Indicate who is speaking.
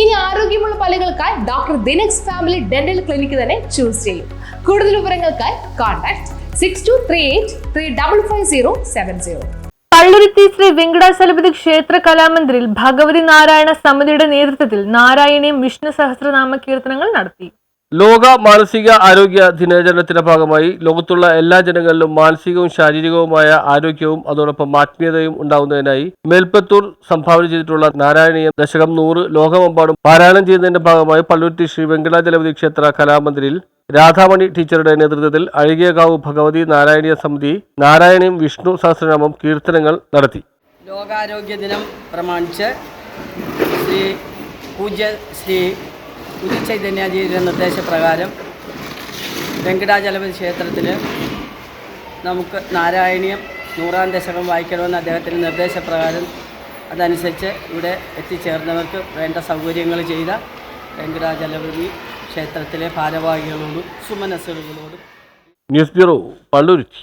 Speaker 1: ഇനി ആരോഗ്യമുള്ള പല്ലുകൾക്കായി ഡോക്ടർ ദിനക്സ് ഫാമിലി ഡെന്റൽ ക്ലിനിക്ക് തന്നെ ചൂസ് ചെയ്യും. കൂടുതൽ വിവരങ്ങൾക്കായി contact six two three eight three double five zero seven zero
Speaker 2: Kalluruthy Shri Venkatachalapathy ക്ഷേത്ര കലാമന്ദിരിൽ ഭഗവതി നാരായണ സമിതിയുടെ നേതൃത്വത്തിൽ നാരായണീയം വിഷ്ണു സഹസ്രനാമ കീർത്തനങ്ങൾ നടത്തി.
Speaker 3: ലോക മാനസിക ആരോഗ്യ ദിനാചരണത്തിന്റെ ഭാഗമായി ലോകത്തുള്ള എല്ലാ ജനങ്ങളിലും മാനസികവും ശാരീരികവുമായ ആരോഗ്യവും അതോടൊപ്പം ആത്മീയതയും ഉണ്ടാകുന്നതിനായി മേൽപ്പത്തൂർ സംഭാവന ചെയ്തിട്ടുള്ള നാരായണീയം ദശകം നൂറ് ലോകമെമ്പാടും പാരായണം ചെയ്യുന്നതിന്റെ ഭാഗമായി പള്ളുരുത്തി ശ്രീ വെങ്കടാചലപതി ക്ഷേത്ര കലാമന്ദിരിൽ രാധാമണി ടീച്ചറുടെ നേതൃത്വത്തിൽ അഴകിയകാവ് ഭഗവതി നാരായണീയ സമിതി നാരായണീയം വിഷ്ണു സഹസ്രനാമം കീർത്തനങ്ങൾ നടത്തി.
Speaker 4: ലോകാരോഗ്യ ദിനം പ്രമാണിച്ച് ശ്രീ പൂജ്യ ശ്രീ ഉദിചൈതന്യാജിയുടെ നിർദ്ദേശപ്രകാരം വെങ്കടാചലപതി ക്ഷേത്രത്തിൽ നമുക്ക് നാരായണീയം നൂറാം ദശകം വായിക്കണമെന്ന് അദ്ദേഹത്തിന്റെ നിർദ്ദേശപ്രകാരം അതനുസരിച്ച് ഇവിടെ എത്തിച്ചേർന്നവർക്ക് വേണ്ട സൗകര്യങ്ങൾ ചെയ്ത വെങ്കടാചലപതി ക്ഷേത്രത്തിലെ ഭാരവാഹികളോടും സുമനസ്സുകളോടും
Speaker 3: ന്യൂസ് ബ്യൂറോ പള്ളുരുത്തി.